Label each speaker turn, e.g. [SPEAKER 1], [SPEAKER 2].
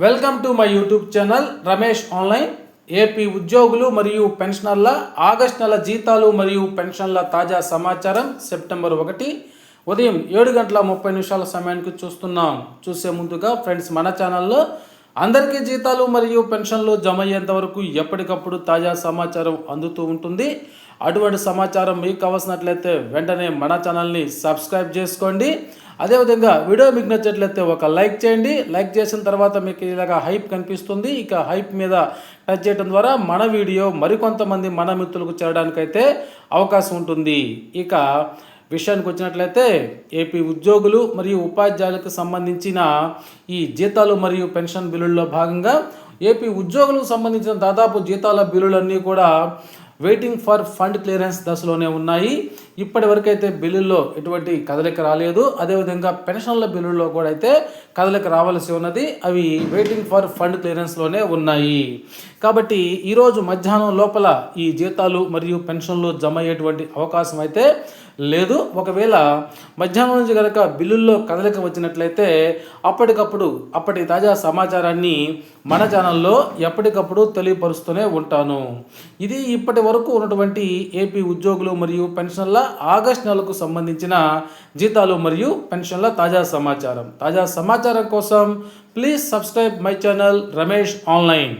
[SPEAKER 1] Welcome to my YouTube channel Ramesh online AP ఉద్యోగులు మరియు పెన్షనర్ల August నెల జీతాలు మరియు పెన్షన్ల తాజా సమాచారం సెప్టెంబర్ ఒకటి. ఉదయం ఏడు గంటల ముప్పై నిమిషాల సమయానికి చూస్తున్నాం. చూసే ముందుగా ఫ్రెండ్స్ మన ఛానల్లో అందరికీ జీతాలు మరియు పెన్షన్లు జమ అయ్యేంత వరకు ఎప్పటికప్పుడు తాజా సమాచారం అందుతూ ఉంటుంది. అటువంటి సమాచారం మీకు కావాల్సినట్లయితే వెంటనే మన ఛానల్ని సబ్స్క్రైబ్ చేసుకోండి. అదేవిధంగా వీడియో మీకు నచ్చినట్లయితే ఒక లైక్ చేయండి. లైక్ చేసిన తర్వాత మీకు ఇలాగ హైప్ కనిపిస్తుంది. ఇక హైప్ మీద టచ్ చేయడం ద్వారా మన వీడియో మరికొంతమంది మన మిత్రులకు చేరడానికైతే అవకాశం ఉంటుంది. ఇక విషయానికి వచ్చినట్లయితే ఏపీ ఉద్యోగులు మరియు ఉపాధ్యాయులకు సంబంధించిన ఈ జీతాలు మరియు పెన్షన్ బిల్లుల్లో భాగంగా ఏపీ ఉద్యోగులకు సంబంధించిన దాదాపు జీతాల బిల్లులన్నీ కూడా వెయిటింగ్ ఫర్ ఫండ్ క్లియరెన్స్ దశలోనే ఉన్నాయి. ఇప్పటి వరకైతే బిల్లుల్లో ఎటువంటి కదలిక రాలేదు. అదేవిధంగా పెన్షన్ల బిల్లుల్లో కూడా అయితే కదలిక రావాల్సి ఉన్నది. అవి వెయిటింగ్ ఫర్ ఫండ్ క్లియరెన్స్లోనే ఉన్నాయి. కాబట్టి ఈరోజు మధ్యాహ్నం లోపల ఈ జీతాలు మరియు పెన్షన్లు జమ అయ్యేటువంటి అవకాశం అయితే లేదు. ఒకవేళ మధ్యాహ్నం నుంచి కనుక బిల్లుల్లో కదలిక వచ్చినట్లయితే అప్పటికప్పుడు అప్పటి తాజా సమాచారాన్ని మన ఛానల్లో ఎప్పటికప్పుడు తెలియపరుస్తూనే ఉంటాను. ఇది ఇప్పటి వరకు ఉన్నటువంటి ఏపీ ఉద్యోగులు మరియు పెన్షన్ల ఆగస్ట్ నెలకు సంబంధించిన జీతాలు మరియు పెన్షన్ల తాజా సమాచారం. తాజా సమాచారం కోసం please subscribe my channel Ramesh online.